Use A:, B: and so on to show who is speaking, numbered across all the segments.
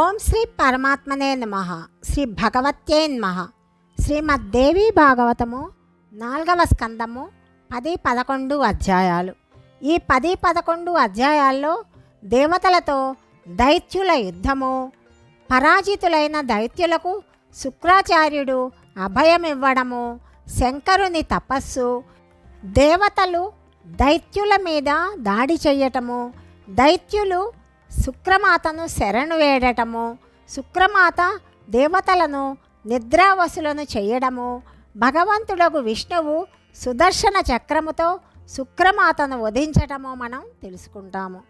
A: ఓం శ్రీ పరమాత్మనే నమ. శ్రీ భగవత్యే నమ. శ్రీమద్దేవి భాగవతము నాలుగవ స్కందము పది పదకొండు అధ్యాయాలు. ఈ పది పదకొండు అధ్యాయాల్లో దేవతలతో దైత్యుల యుద్ధము పరాజితులైన దైత్యులకు శుక్రాచార్యుడు అభయమివ్వడము శంకరుని తపస్సు దేవతలు దైత్యుల మీద దాడి చేయటము దైత్యులు శుక్రమాతను శరణు వేడటము శుక్రమాత దేవతలను నిద్రావసులను చేయడము భగవంతుడకు విష్ణువు సుదర్శన చక్రముతో శుక్రమాతను వధించటము మనం తెలుసుకుంటాము.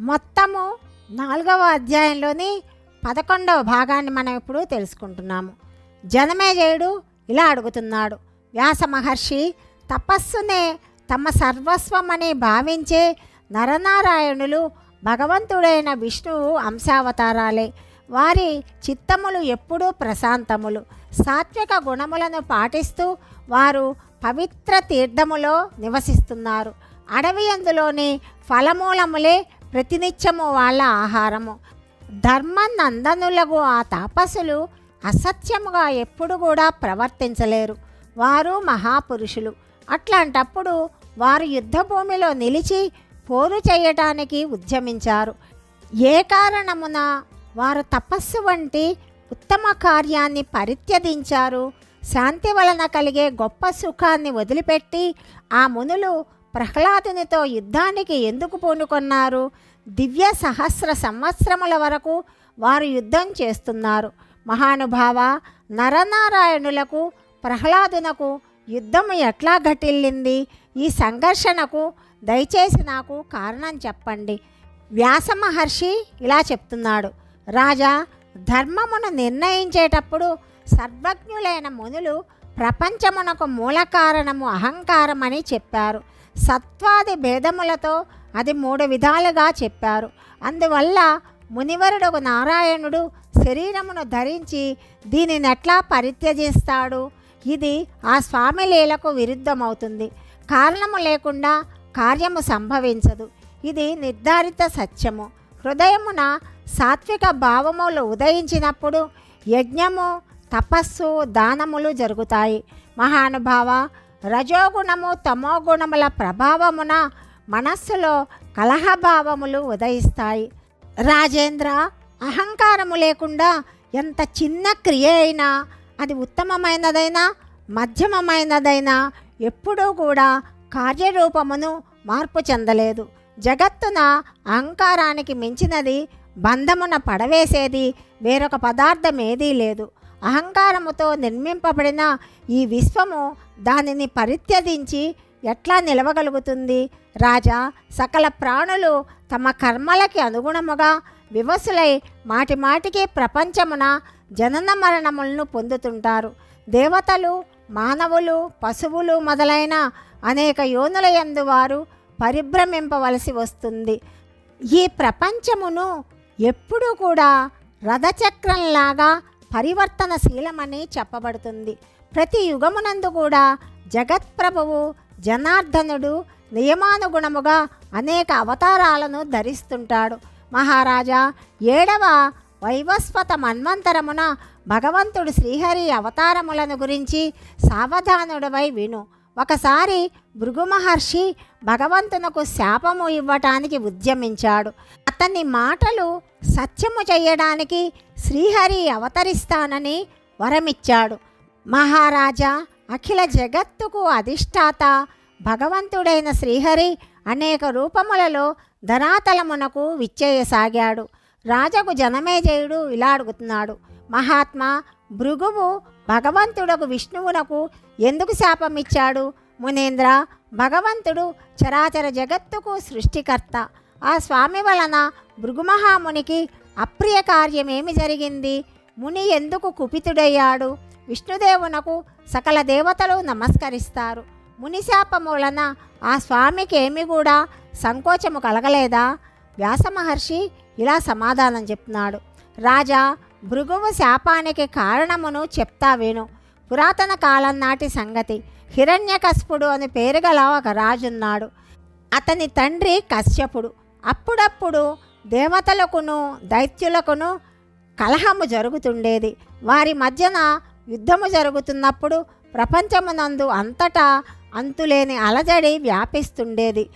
A: మొత్తము నాలుగవ అధ్యాయంలోని పదకొండవ భాగాన్ని మనం ఇప్పుడు తెలుసుకుంటున్నాము. జనమేజయుడు ఇలా అడుగుతున్నాడు వ్యాస మహర్షి తపస్సునే తమ సర్వస్వమని భావించే నరనారాయణులు భగవంతుడైన విష్ణువు అంశావతారాలే. వారి చిత్తములు ఎప్పుడూ ప్రశాంతములు. సాత్విక గుణములను పాటిస్తూ వారు పవిత్ర తీర్థములో నివసిస్తున్నారు. అడవి అందులోని ఫలమూలములే ప్రతినిత్యము వాళ్ళ ఆహారము. ధర్మనందనులకు ఆ తాపసులు అసత్యముగా ఎప్పుడు కూడా ప్రవర్తించలేరు. వారు మహాపురుషులు. అట్లాంటప్పుడు వారు యుద్ధభూమిలో నిలిచి పోరు చేయటానికి ఉద్యమించారు. ఏ కారణమున వారు తపస్సు వంటి ఉత్తమ కార్యాన్ని పరిత్యదించారు శాంతి వలన కలిగే గొప్ప సుఖాన్ని వదిలిపెట్టి ఆ మునులు ప్రహ్లాదునితో యుద్ధానికి ఎందుకు పూనుకొన్నారు? దివ్య సహస్ర సంవత్సరముల వరకు వారు యుద్ధం చేస్తున్నారు. మహానుభావ నరనారాయణులకు ప్రహ్లాదునకు యుద్ధము ఎట్లా ఘటిల్లింది? ఈ సంఘర్షణకు దయచేసి నాకు కారణం చెప్పండి. వ్యాస మహర్షి ఇలా చెప్తున్నాడు. రాజా ధర్మమును నిర్ణయించేటప్పుడు సర్వజ్ఞులైన మునులు ప్రపంచమునకు మూల కారణము అహంకారమని చెప్పారు. సత్వాది భేదములతో అది మూడు విధాలుగా చెప్పారు. అందువల్ల మునివరుడు నారాయణుడు శరీరమును ధరించి దీనిని ఎట్లా పరిత్యజిస్తాడు? ఇది ఆ స్వామి లీలకు విరుద్ధమవుతుంది. కారణము లేకుండా కార్యము సంభవించదు. ఇది నిర్ధారిత సత్యము. హృదయమున సాత్విక భావములు ఉదయించినప్పుడు యజ్ఞము తపస్సు దానములు జరుగుతాయి. మహానుభావ రజోగుణము తమోగుణముల ప్రభావమున మనస్సులో కలహభావములు ఉదయిస్తాయి. రాజేంద్ర అహంకారము లేకుండా ఎంత చిన్న క్రియ అయినా అది ఉత్తమమైనదైనా మధ్యమమైనదైనా ఎప్పుడూ కూడా కార్యరూపమును మార్పు చెందలేదు. జగత్తున అహంకారానికి మించినది బంధమున పడవేసేది వేరొక పదార్థం ఏదీ లేదు. అహంకారముతో నిర్మింపబడిన ఈ విశ్వము దానిని పరిత్యజించి ఎట్లా నిలవగలుగుతుంది? రాజా సకల ప్రాణులు తమ కర్మలకి అనుగుణముగా వివసులై మాటి మాటికి ప్రపంచమున జనన మరణములను పొందుతుంటారు. దేవతలు మానవులు పశువులు మొదలైన అనేక యోనుల యందు వారు పరిభ్రమింపవలసి వస్తుంది. ఈ ప్రపంచమును ఎప్పుడూ కూడా రథచక్రంలాగా పరివర్తనశీలమని చెప్పబడుతుంది. ప్రతి యుగమునందు కూడా జగత్ప్రభువు జనార్దనుడు నియమానుగుణముగా అనేక అవతారాలను ధరిస్తుంటాడు. మహారాజా ఏడవ వైవస్వత మన్వంతరమున భగవంతుడు శ్రీహరి అవతారములను గురించి సావధానుడవై విను. ఒకసారి భృగు మహర్షి భగవంతునకు శాపము ఇవ్వటానికి ఉద్యమించాడు. అతని మాటలు సత్యము చేయడానికి శ్రీహరి అవతరిస్తానని వరమిచ్చాడు. మహారాజా అఖిల జగత్తుకు అధిష్టాత భగవంతుడైన శ్రీహరి అనేక రూపములలో ధరాతలమునకు విచ్చేయసాగాడు. రాజకు జనమేజయుడు ఇలా అడుగుతున్నాడు. మహాత్మా భృగువు భగవంతుడకు విష్ణువునకు ఎందుకు శాపమిచ్చాడు మునేంద్ర భగవంతుడు చరాచర జగత్తుకు సృష్టికర్త. ఆ స్వామి వలన భృగుమహామునికి అప్రియ కార్యమేమి జరిగింది? ముని ఎందుకు కుపితుడయ్యాడు? విష్ణుదేవునకు సకల దేవతలు నమస్కరిస్తారు. ముని వలన ఆ స్వామికి ఏమి కూడా సంకోచము కలగలేదా? వ్యాస మహర్షి ఇలా సమాధానం చెప్తున్నాడు. రాజా భృగువు శాపానికి కారణమును చెప్తా విను. పురాతన కాలం నాటి సంగతి. హిరణ్యకశపుడు అని పేరు గల ఒక రాజున్నాడు. అతని తండ్రి కశ్యపుడు. అప్పుడప్పుడు దేవతలకును దైత్యులకును కలహము జరుగుతుండేది. వారి మధ్యన యుద్ధము జరుగుతున్నప్పుడు ప్రపంచమునందు అంతటా అంతులేని అలజడి వ్యాపిస్తుండేది.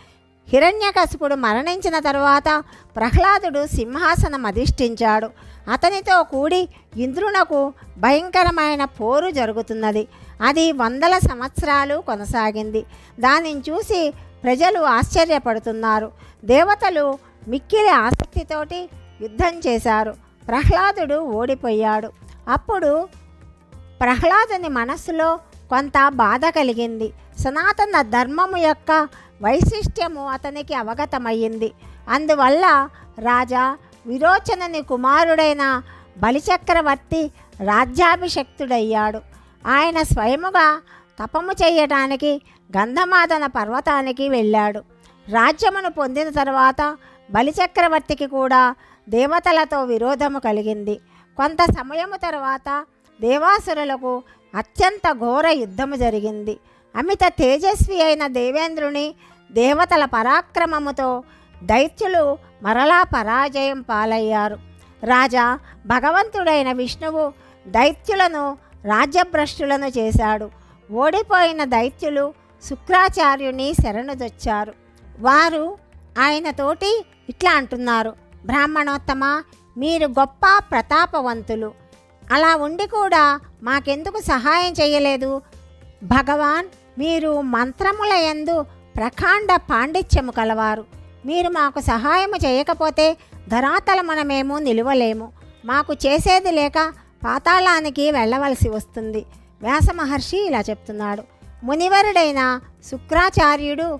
A: హిరణ్యకశిపుడు మరణించిన తరువాత ప్రహ్లాదుడు సింహాసనం అధిష్ఠించాడు. అతనితో కూడి ఇంద్రునకు భయంకరమైన పోరు జరుగుతున్నది. అది వందల సంవత్సరాలు కొనసాగింది. దానిని చూసి ప్రజలు ఆశ్చర్యపడుతున్నారు. దేవతలు మిక్కిలి ఆసక్తితోటి యుద్ధం చేశారు. ప్రహ్లాదుడు ఓడిపోయాడు. అప్పుడు ప్రహ్లాదుని మనస్సులో కొంత బాధ కలిగింది. సనాతన ధర్మము యొక్క వైశిష్ట్యము అతనికి అవగతమయ్యింది. అందువల్ల రాజా విరోచనని కుమారుడైన బలిచక్రవర్తి రాజ్యాభిషక్తుడయ్యాడు. ఆయన స్వయముగా తపము చేయటానికి గంధమాదన పర్వతానికి వెళ్ళాడు. రాజ్యమును పొందిన తర్వాత బలిచక్రవర్తికి కూడా దేవతలతో విరోధము కలిగింది. కొంత సమయము తర్వాత దేవాసురులకు అత్యంత ఘోర యుద్ధము జరిగింది. అమిత తేజస్వి అయిన దేవేంద్రుని దేవతల పరాక్రమముతో దైత్యులు మరలా పరాజయం పాలయ్యారు. రాజా భగవంతుడైన విష్ణువు దైత్యులను రాజ్యభ్రష్టులను చేశాడు. ఓడిపోయిన దైత్యులు శుక్రాచార్యుని శరణుదొచ్చారు వారు ఆయనతోటి ఇట్లా అంటున్నారు బ్రాహ్మణోత్తమ మీరు గొప్ప ప్రతాపవంతులు. అలా ఉండి కూడా మాకెందుకు సహాయం చేయలేదు? భగవాన్ మీరు మంత్రముల యందు ప్రకాండ పాండిత్యము కలవారు. మీరు మాకు సహాయము చేయకపోతే ధరాతలమున మేము నిలువలేము. మాకు చేసేది లేక పాతాళానికి వెళ్ళవలసి వస్తుంది. వ్యాస మహర్షి ఇలా చెప్తున్నాడు. మునివరుడైన శుక్రాచార్యుడు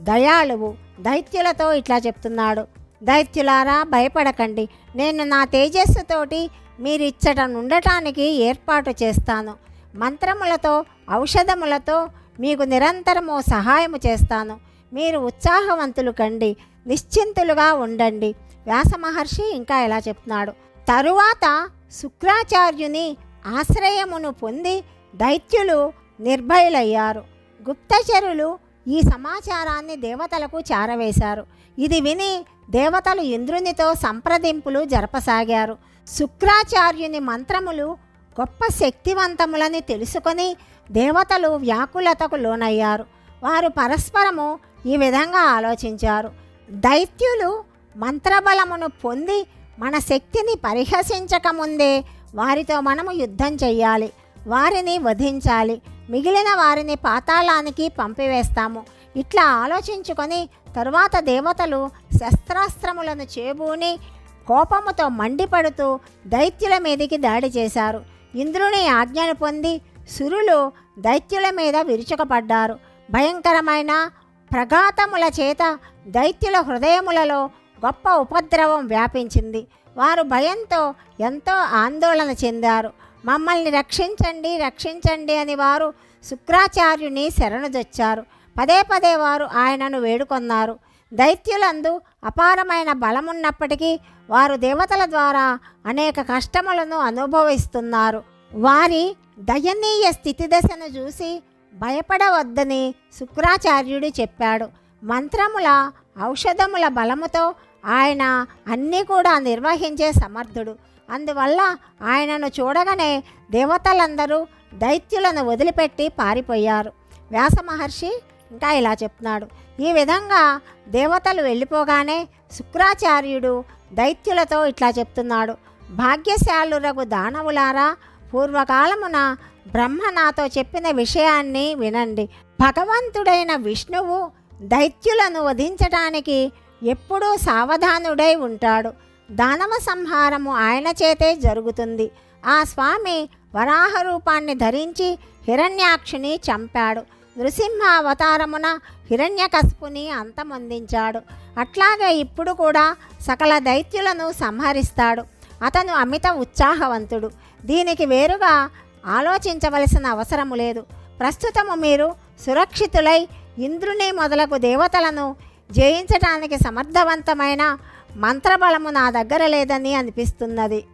A: దయాళువు దైత్యులతో ఇట్లా చెప్తున్నాడు. దైత్యులారా భయపడకండి. నేను నా తేజస్సుతోటి మీరిచ్చట ఉండటానికి ఏర్పాటు చేస్తాను. మంత్రములతో ఔషధములతో మీకు నిరంతరము సహాయము చేస్తాను. మీరు ఉత్సాహవంతులు కండి. నిశ్చింతులుగా ఉండండి. వ్యాస మహర్షి ఇంకా ఇలా చెప్తున్నాడు? తరువాత శుక్రాచార్యుని ఆశ్రయమును పొంది దైత్యులు నిర్భయులయ్యారు. గుప్తచరులు ఈ సమాచారాన్ని దేవతలకు చేరవేశారు. ఇది విని దేవతలు ఇంద్రునితో సంప్రదింపులు జరపసాగారు. శుక్రాచార్యుని మంత్రములు గొప్ప శక్తివంతములని తెలుసుకొని దేవతలు వ్యాకులతకు లోనయ్యారు. వారు పరస్పరము ఈ విధంగా ఆలోచించారు. దైత్యులు మంత్రబలమును పొంది మన శక్తిని పరిహసించకముందే వారితో మనము యుద్ధం చెయ్యాలి. వారిని వధించాలి. మిగిలిన వారిని పాతాళానికి పంపివేస్తాము. ఇట్లా ఆలోచించుకొని తరువాత దేవతలు శస్త్రాస్త్రములను చేబూని కోపముతో మండిపడుతూ దైత్యుల మీదికి దాడి చేశారు. ఇంద్రుని ఆజ్ఞను పొంది సురులు దైత్యుల మీద విరుచుకపడ్డారు. భయంకరమైన ప్రఘాతముల చేత దైత్యుల హృదయములలో గొప్ప ఉపద్రవం వ్యాపించింది. వారు భయంతో ఎంతో ఆందోళన చెందారు. మమ్మల్ని రక్షించండి రక్షించండి అని వారు శుక్రాచార్యుని శరణుదొచ్చారు పదే పదే వారు ఆయనను వేడుకొన్నారు. దైత్యులందు అపారమైన బలమున్నప్పటికీ వారు దేవతల ద్వారా అనేక కష్టములను అనుభవిస్తున్నారు. వారి దయనీయ స్థితిదశను చూసి భయపడవద్దని శుక్రాచార్యుడు చెప్పాడు. మంత్రముల ఔషధముల బలముతో ఆయన అన్నీ కూడా నిర్వహించే సమర్థుడు. అందువల్ల ఆయనను చూడగానే దేవతలందరూ దైత్యులను వదిలిపెట్టి పారిపోయారు. వ్యాస మహర్షి ఇంకా ఇలా చెప్తున్నాడు. ఈ విధంగా దేవతలు వెళ్ళిపోగానే శుక్రాచార్యుడు దైత్యులతో ఇట్లా చెప్తున్నాడు. భాగ్యశాలురగు దానవులారా పూర్వకాలమున బ్రహ్మ నాతో చెప్పిన విషయాన్ని వినండి. భగవంతుడైన విష్ణువు దైత్యులను వధించటానికి ఎప్పుడూ సావధానుడై ఉంటాడు. దానవ సంహారము ఆయన చేతే జరుగుతుంది. ఆ స్వామి వరాహ రూపాన్ని ధరించి హిరణ్యాక్షుని చంపాడు. నృసింహ అవతారమున హిరణ్యకశపుని అంతమొందించాడు. అట్లాగే ఇప్పుడు కూడా సకల దైత్యులను సంహరిస్తాడు. అతను అమిత ఉత్సాహవంతుడు. దీనికి వేరుగా ఆలోచించవలసిన అవసరము లేదు. ప్రస్తుతము మీరు సురక్షితులై ఇంద్రుని మొదలగు దేవతలను జయించటానికి సమర్థవంతమైన మంత్రబలము నా దగ్గర లేదని అనిపిస్తున్నది.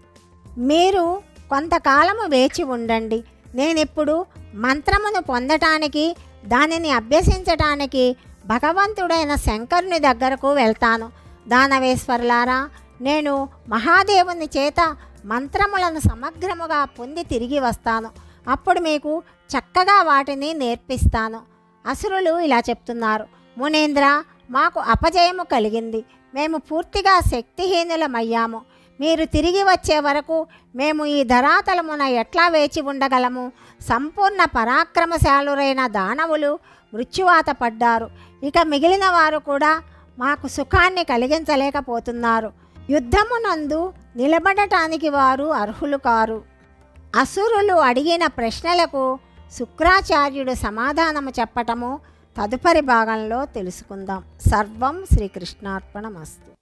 A: మీరు కొంతకాలము వేచి ఉండండి. నేనిప్పుడు మంత్రమును పొందటానికి దానిని అభ్యసించటానికి భగవంతుడైన శంకరుని దగ్గరకు వెళ్తాను. దానవేశ్వరులారా నేను మహాదేవుని చేత మంత్రములను సమగ్రముగా పొంది తిరిగి వస్తాను. అప్పుడు మీకు చక్కగా వాటిని నేర్పిస్తాను. అసురులు ఇలా చెప్తున్నారు. మునేంద్ర మాకు అపజయము కలిగింది. మేము పూర్తిగా శక్తిహీనులమయ్యాము. మీరు తిరిగి వచ్చే వరకు మేము ఈ ధరాతలమున ఎట్లా వేచి ఉండగలము? సంపూర్ణ పరాక్రమశాలురైన దానవులు మృత్యువాత పడ్డారు. ఇక మిగిలిన వారు కూడా మాకు సుఖాన్ని కలిగించలేకపోతున్నారు. యుద్ధమునందు నిలబడటానికి వారు అర్హులు కారు. అసురులు అడిగిన ప్రశ్నలకు శుక్రాచార్యుడు సమాధానము చెప్పటము తదుపరి భాగంలో తెలుసుకుందాం. సర్వం శ్రీకృష్ణార్పణమస్తు.